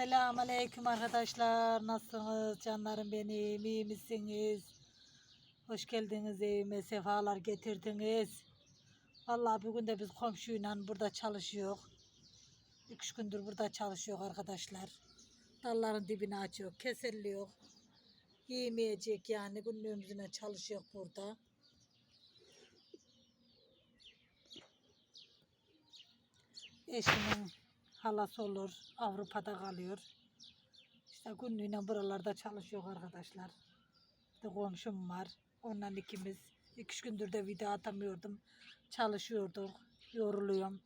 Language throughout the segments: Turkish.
Selamun Aleyküm arkadaşlar. Nasılsınız canlarım benim? İyi misiniz? Hoş geldiniz evime. Sefalar getirdiniz. Vallahi bugün de biz komşuyla burada çalışıyor. İki üç gündür burada çalışıyor arkadaşlar. Dalların dibini açıyor. Keserliyor. Yiyemeyecek yani. Günlüğümüzüne çalışıyor burada. Eşimin halası olur. Avrupa'da kalıyor. İşte günlüğüne buralarda çalışıyor arkadaşlar. Bir de komşum var. Ondan ikimiz. İki gündür de video atamıyordum. Çalışıyorduk. Yoruluyorum.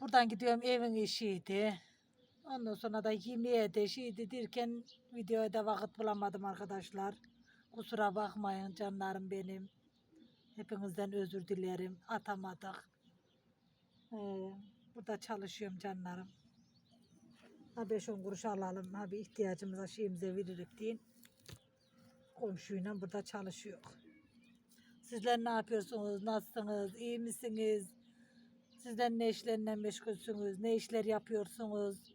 Buradan gidiyorum evin işiydi. Ondan sonra da yemeğe de şeydi derken videoya da vakit bulamadım arkadaşlar. Kusura bakmayın canlarım benim. Hepinizden özür dilerim. Atamadık. Ee, burada çalışıyorum canlarım. Ha 5 10 kuruş alalım. Ha bir ihtiyacımıza şeyimize veririk deyin. Komşuyla burada çalışıyor. Sizler ne yapıyorsunuz? Nasılsınız? İyi misiniz? Sizler ne işlerle meşgulsünüz? Ne işler yapıyorsunuz?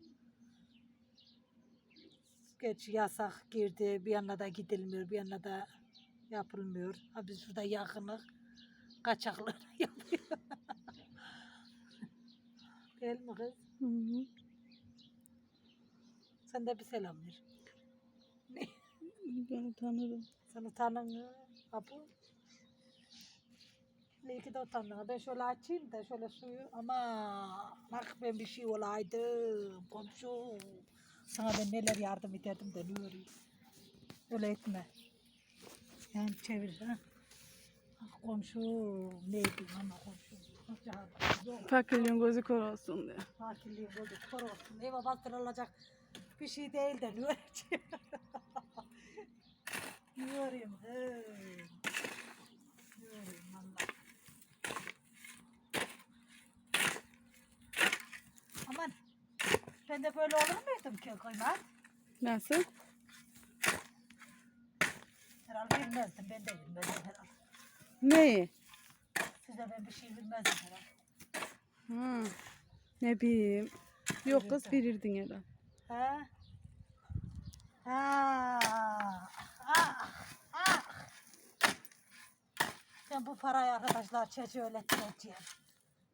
Geç yasak girdi. Bir yana da gidilmiyor. Bir yana da yapılmıyor. Ha biz şurada yakınlık kaçaklar yapıyor. Değil mi kız? Hı hı. Sen de bir selam ver. Ben tanırım. Seni tanın abu. İyi ki de utandın. Ben şöyle açayım da şöyle suyu. Ama bak ben bir şey olaydım. Komşu. Sana ben neler yardım ederdim de ne öreyim. Öyle etme. Yani çevir. Ha? Ah, Komşu neydi ama komşu. Fakirliğin gözü kör olsun diye. Fakirliğin gözü kor olsun. Eve bastırılacak bir şey değil de ne öreceğim. ne öreyim? Ne öreyim valla. Aman. Ben de böyle olur muydum ki kıymat? Nasıl? Herhalde bilmezdim. Ben de bilmezdim herhalde. Neyi? Size ben bir şey bilmezdim herhalde. Ha. Ne bileyim. Yok kız verirdin herhalde. Ha? Ha. Ah. Ah. Ben bu parayı arkadaşlar çerçevelettireceğim.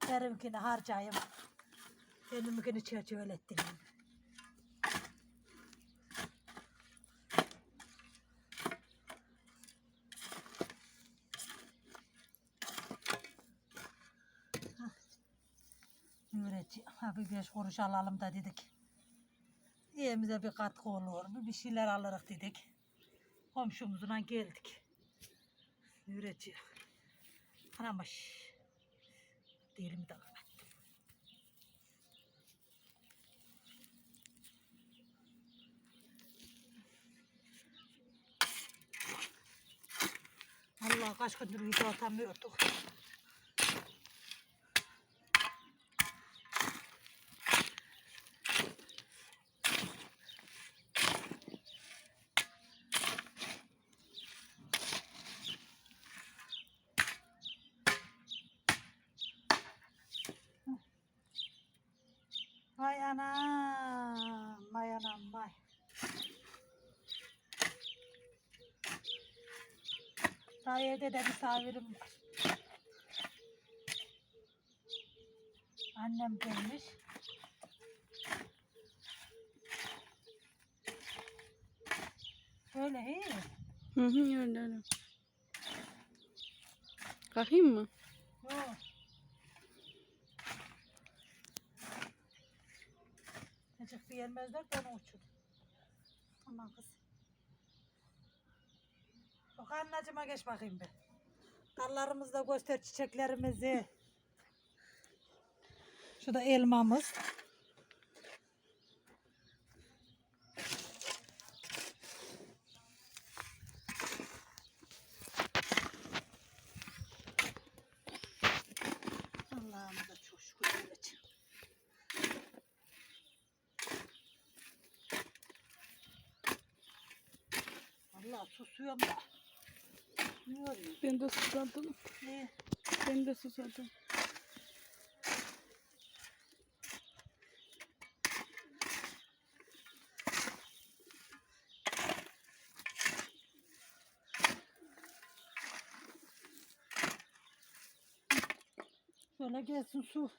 Benimkini harcayayım. Benimkini çerçevelettireyim. Öğreteceğim. Ha bir beş kuruş alalım da dedik. Evimize bir katkı olur. Bir, bir şeyler alırız dedik. Komşumuzla geldik. Öğreteceğim. Anamış. Diyelim de Allah kaç gündür video atamıyorduk. Vay anam, vay anam, vay. Daha evde de misafirim var. Annem gelmiş. Böyle iyi. Hı hı öyle öyle. Kalkayım mı? Yok. Yermezler de onu uçur. Aman kız. Bak annacıma geç bakayım bir. Dallarımızda göster çiçeklerimizi. Şu da elmamız. arıyorum da. Ne arıyorsun? Ben de susadım. Ne? Ben de susadım. Sonra gelsin su.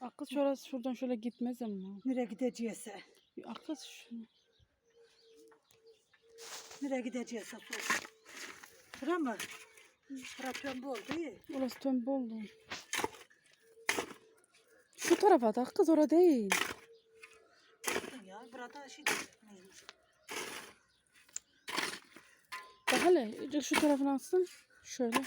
Akıl şurası şuradan şöyle gitmez ama. Nereye gideceğize? Akıl şunu. Nereye gideceğiz su? Şura mı? Şura tömbü oldu iyi. Orası tömbü oldu. Şu tarafa da kız orada değil. Ya burada şey mecbur. Bak hele şu tarafını alsın. Şöyle.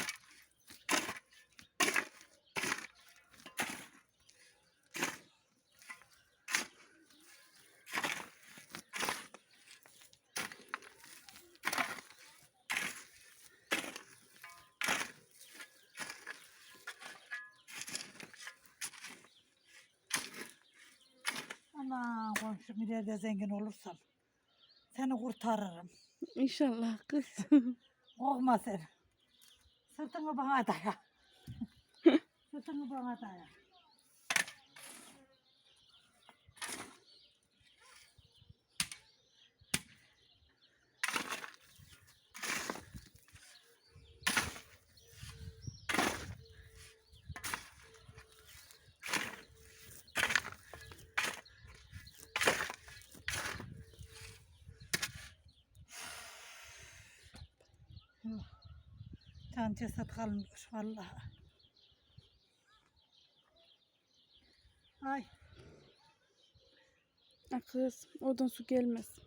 Aman komşum ileride zengin olursam seni kurtarırım. İnşallah kız. Korkma sen. Sırtını bana daya. Sırtını bana daya. Can ceset kalmıyor vallahi. Ay Akız oradan su gelmez.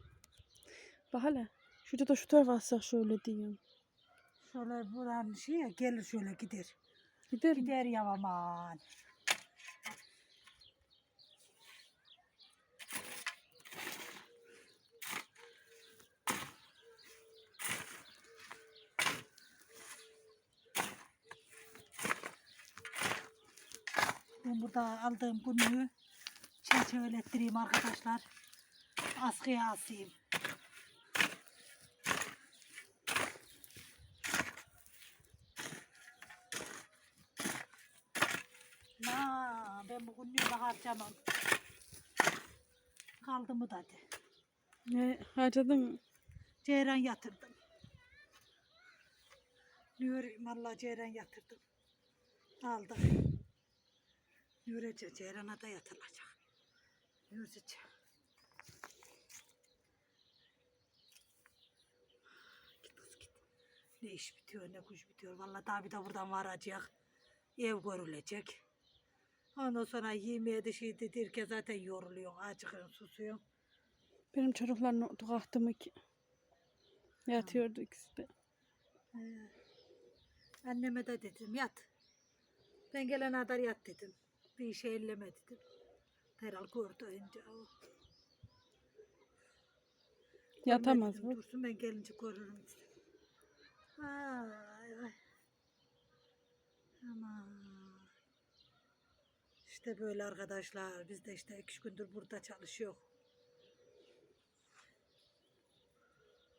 Bak hele. Şurada da şu tarafa şöyle diyeyim. şöyle buranın şey gelir şöyle gider. Gider mi? Gider ya Ben burada aldığım günlüğü çerçevelettireyim arkadaşlar. Askıya asayım. Na, ben bu günlüğü de harcamam. Kaldı mı dedi. Ne harcadın mı? Ceyran yatırdım. Nuri valla ceyran yatırdım. Aldık. Nurice ceyrana da yatırılacak. Nurice. Git kız git. Ne iş bitiyor ne kuş bitiyor. Valla daha bir de buradan varacak. Ev görülecek. Ondan sonra yemeğe de şey dedirken zaten yoruluyorsun. Acıkıyorsun, susuyorsun. Benim çocuklar kalktı mı ki? Yatıyordu ikisi de. He. Anneme de dedim yat. Ben gelene kadar yat dedim. Bir işe elleme dedim. Herhal gördü önce o. Yatamaz mı? Dursun ben gelince görürüm dedim. Ay, ay. Aman. İşte böyle arkadaşlar. Biz de işte iki gündür burada çalışıyor.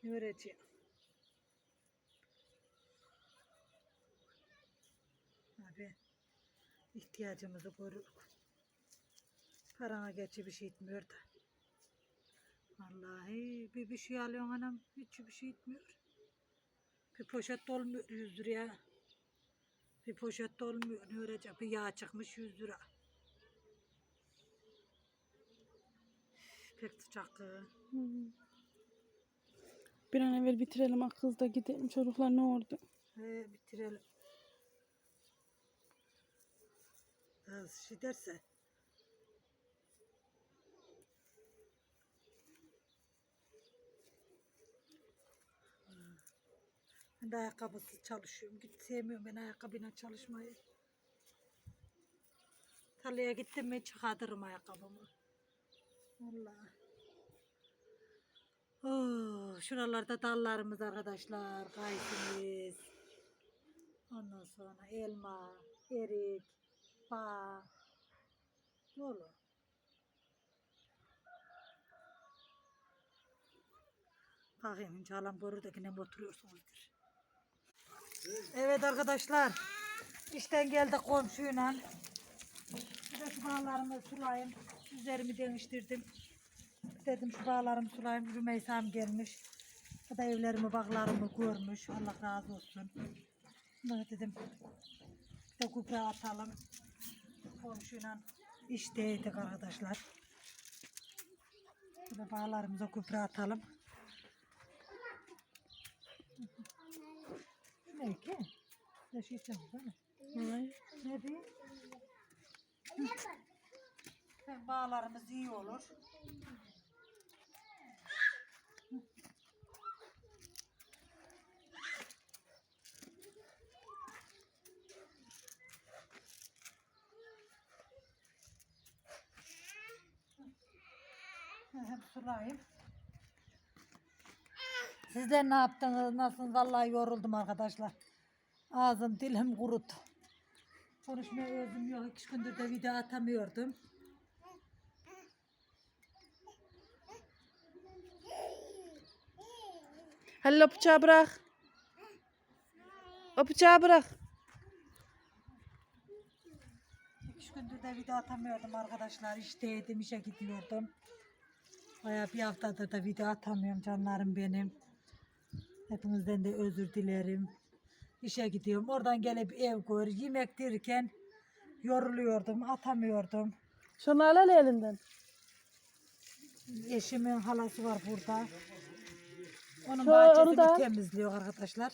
Göreceğim. Abi ihtiyacımızı görürük. Parana geçi bir şey etmiyor da. Vallahi bir bir şey alıyorsun anam hiç bir şey etmiyor. Bir poşet dolmuyor 100 liraya. Bir poşet dolmuyor ne öğrenecek bir yağ çıkmış 100 lira. Pek sıcak. kız. Hı. Bir an evvel bitirelim akız da gidelim. Çocuklar ne oldu? He bitirelim. Şey derse. Ben de ayakkabısız çalışıyorum. Git sevmiyorum ben ayakkabıyla çalışmayı. Tarlaya gittim mi çıkartırım ayakkabımı. Vallahi. Oh, şuralarda dallarımız arkadaşlar. Kayısımız. Ondan sonra elma, erik, bağ. Dolu. Bakayım görür de yine mi oturuyorsunuzdur. Evet arkadaşlar. işten geldik komşuyla. Bir de şu bağlarımı sulayayım. Üzerimi değiştirdim. Dedim şu bağlarımı sulayayım. Rümeysa'm gelmiş. O da evlerimi, bağlarımı görmüş. Allah razı olsun. Bunu dedim. Bir de gübre atalım. Komşuyla işteydik arkadaşlar. Şöyle bağlarımıza gübre atalım. Ne ki? Yaşayacağım değil mi? Ne? Ne diyeyim? Bağlarımız iyi olur. Sulayayım. Sizler ne yaptınız? Nasılsınız? Vallahi yoruldum arkadaşlar. Ağzım dilim kurudu. Konuşmaya özüm yok. İki gündür de video atamıyordum. Halil o bıçağı bırak. O bıçağı bırak. İki gündür de video atamıyordum arkadaşlar. İşteydim, işe gidiyordum. Bayağı bir haftadır da video atamıyorum canlarım benim. Hepinizden de özür dilerim. İşe gidiyorum. Oradan gelip ev gör. Yemek derken yoruluyordum, atamıyordum. Şunu al hele elinden. Eşimin halası var burada. Onun Şu bahçesini orada. temizliyor arkadaşlar.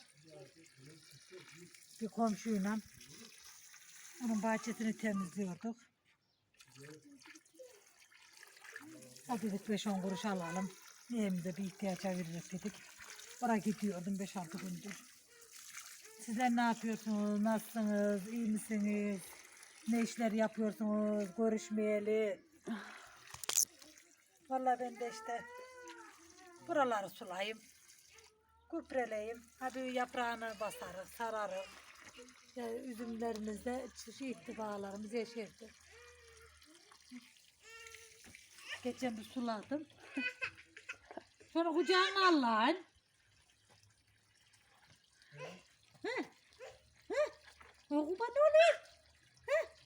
Bir komşuyla. Onun bahçesini temizliyorduk. O dedik 5-10 kuruş alalım. Evimize bir ihtiyaca verecek dedik. Oraya gidiyordum 5-6 gündür. Sizler ne yapıyorsunuz? Nasılsınız? İyi misiniz? Ne işler yapıyorsunuz? Görüşmeyeli. Vallahi ben de işte buraları sulayayım. Gübreleyim. Hadi yaprağını basarız, sararım. Yani üzümlerimizde çeşitli bağlarımız yeşerdi. Geçen bir suladım. Sonra kucağına al lan. Heh. Heh. O kurban olayım.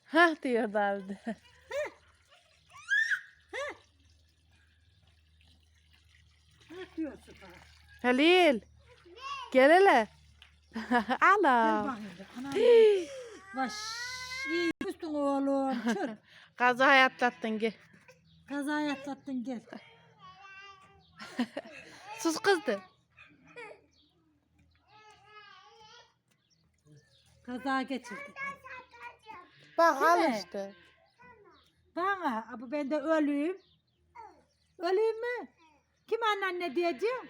Hah diyor Davide. Ne? Halil. Gel hele. Ala. Vaş. İyi üstün oğlum. Çür. Kaza atlattın gel. Kaza atlattın gel. Sus kızdı. Kaza geçirdik. Bak Değil al mi? işte. Bana bu ben de ölüyüm. Öleyim mi? Kim anneanne diyeceğim?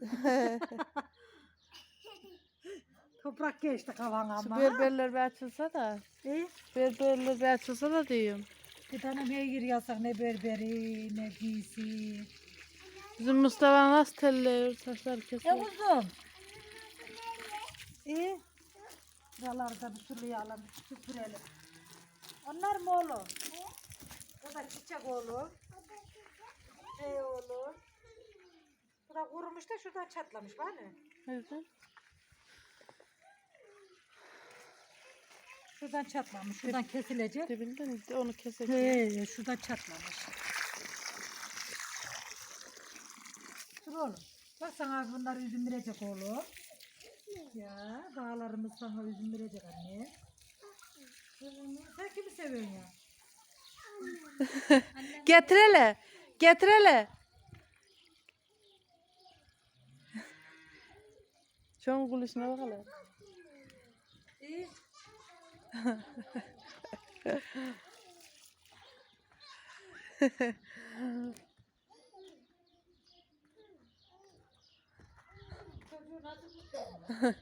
Toprak geçti kafana Şu ama. berberler bir açılsa da. E, Berberler bir açılsa da diyorum. bir tane beygir yasak ne berberi ne giysi. Bizim Mustafa nasıl telliyor saçları E kesiyor. kuzum. E, buralarda bir sulayalım, süpürelim. Onlar mı oğlum? O da çiçek oğlu. Şey oğlu. Bu da kurumuş da şuradan çatlamış var mı? Nerede? Şuradan çatlamış, şuradan kesilecek. Dibinden onu keseceğim. He, şuradan çatlamış. Dur oğlum. Bak sana bunlar üzüm verecek oğlum. Ya dağlarımız sana üzüm verecek anne. Sen kimi seviyorsun ya? Getir hele. Getir hele. Şunun gülüşüne bak hele. İyi. Çocuğu nasıl tutuyorsun?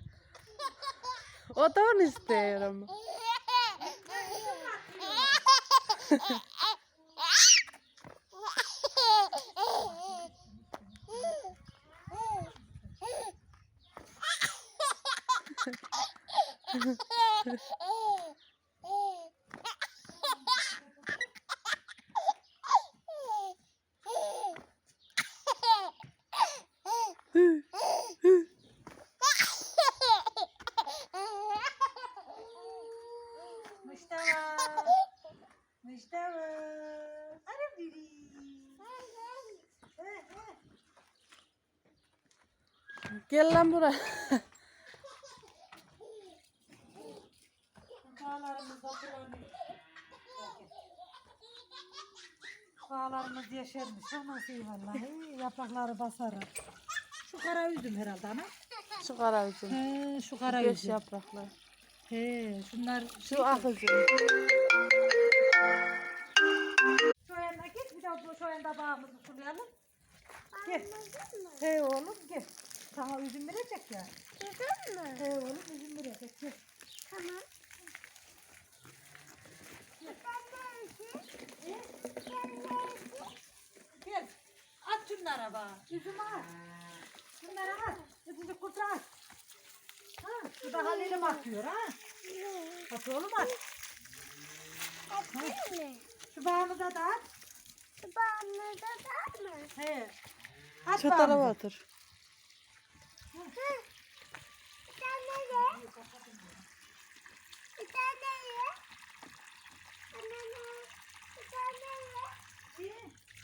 O da onu istiyor ama. Mustafa. Mustafa. Anam dili. He, he. Gel lan buraya. Bağlarımız yeşermiş. O nasıl iyi vallahi. Yaprakları basarır. Şu kara üzüm herhalde ana. Şu kara üzüm. He, şu kara Beş üzüm. yapraklı. He, şunlar Şu ak üzüm. Şu yana git bir daha bu şu yanda bağımızı sulayalım. Gel. He oğlum gel. Sana üzüm verecek ya. Güzel mi? He oğlum üzüm verecek gel. Tamam. Gel. At şunlara bak. Üzüm at. Şunlara at. Üzümü kurtar at. Ha, bu da Halil'im atıyor ha. At oğlum at. Atayım mı? Şu bağımıza da at. Bağımlıda da mı? He. At Şu tarafa bağımıza. otur. Bir tane ye. Bir tane ye. Anne, bir tane. He.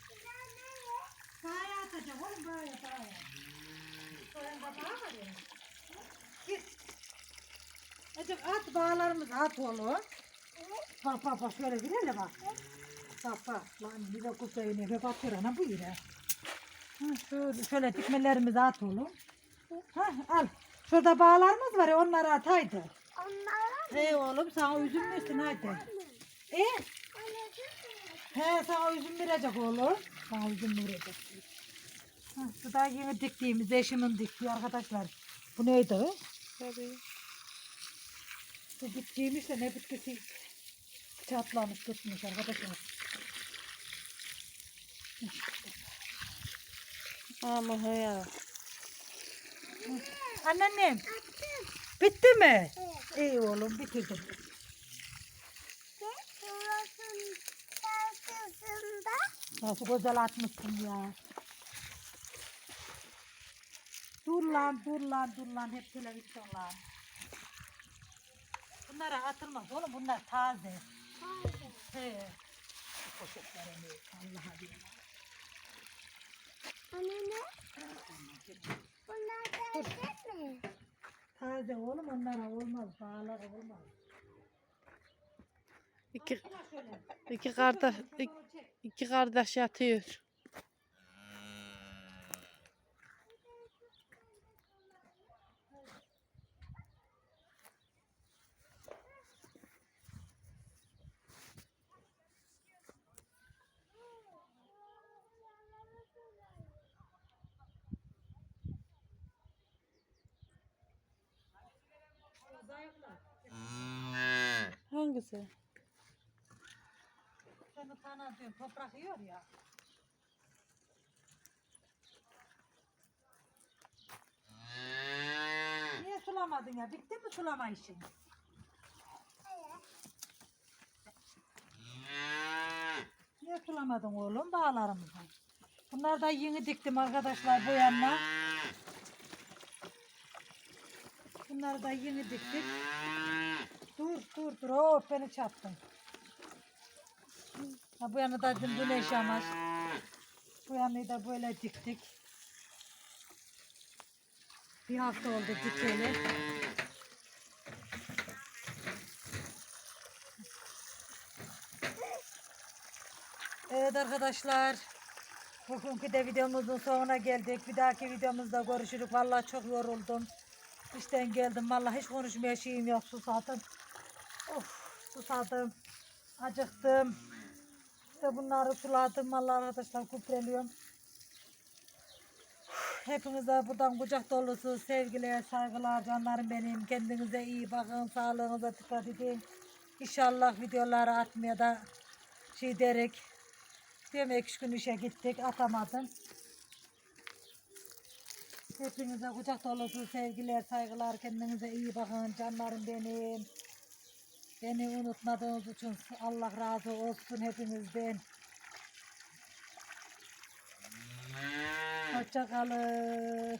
Bir tane atacak oğlum böyle sağa. Sonra bağ var ya. Git. Azıcık at bağlarımız at oğlum. Bak bak bak şöyle hele bak. Bak bak lan bir de kusayı ne batır ana bu yine. Şöyle, şöyle dikmelerimizi at oğlum. Ha, al. Şurada bağlarımız var ya onları at haydi. Onlara mı? Hey oğlum sana üzüm müsün haydi. E? He sana üzüm verecek oğlum. Sana üzüm verecek. Ha, şu da yeni diktiğimiz eşimin diktiği arkadaşlar. Bu neydi o? Tabii. Bu bitkiymiş de ne bitkisi çatlamış tutmuş arkadaşlar. Ama hayal. Anneannem Attım. bitti mi? Evet. İyi oğlum bitirdim. Nasıl güzel atmışsın ya. Dur lan dur lan dur lan hep televizyon lan. Bunlara atılmaz oğlum bunlar taze. He. Bu Poşetlerimi Allah'a bir. Anne ne? Bunlar gerçek mi? Taze oğlum onlara olmaz bağlar olmaz. İki, iki kardeş, iki, iki kardeş yatıyor. Hangisi? Seni tanıdığım toprak yiyor ya. Niye sulamadın ya? Bitti mi sulama işin? Niye sulamadın oğlum bağlarımızı? Bunlar da yeni diktim arkadaşlar bu yanına. Bunları da yeni diktik. Dur dur dur. Oh beni çarptın. Ha, bu yana da yamaç. Bu yanı da böyle diktik. Bir hafta oldu dikeli. Evet arkadaşlar. Bugünkü de videomuzun sonuna geldik. Bir dahaki videomuzda görüşürük. Vallahi çok yoruldum. İşten geldim. Vallahi hiç konuşmaya şeyim yok. Susadım. Susadım. Acıktım. İşte bunları suladım. Vallahi arkadaşlar kupreliyorum. Hepinize buradan kucak dolusu sevgiler, saygılar canlarım benim. Kendinize iyi bakın, sağlığınıza dikkat edin. İnşallah videoları atmaya da şey derek. Demek üç gün işe gittik, atamadım. Hepinize kucak dolusu sevgiler, saygılar. Kendinize iyi bakın canlarım benim. Beni unutmadığınız için Allah razı olsun hepinizden. Hoşça kalın.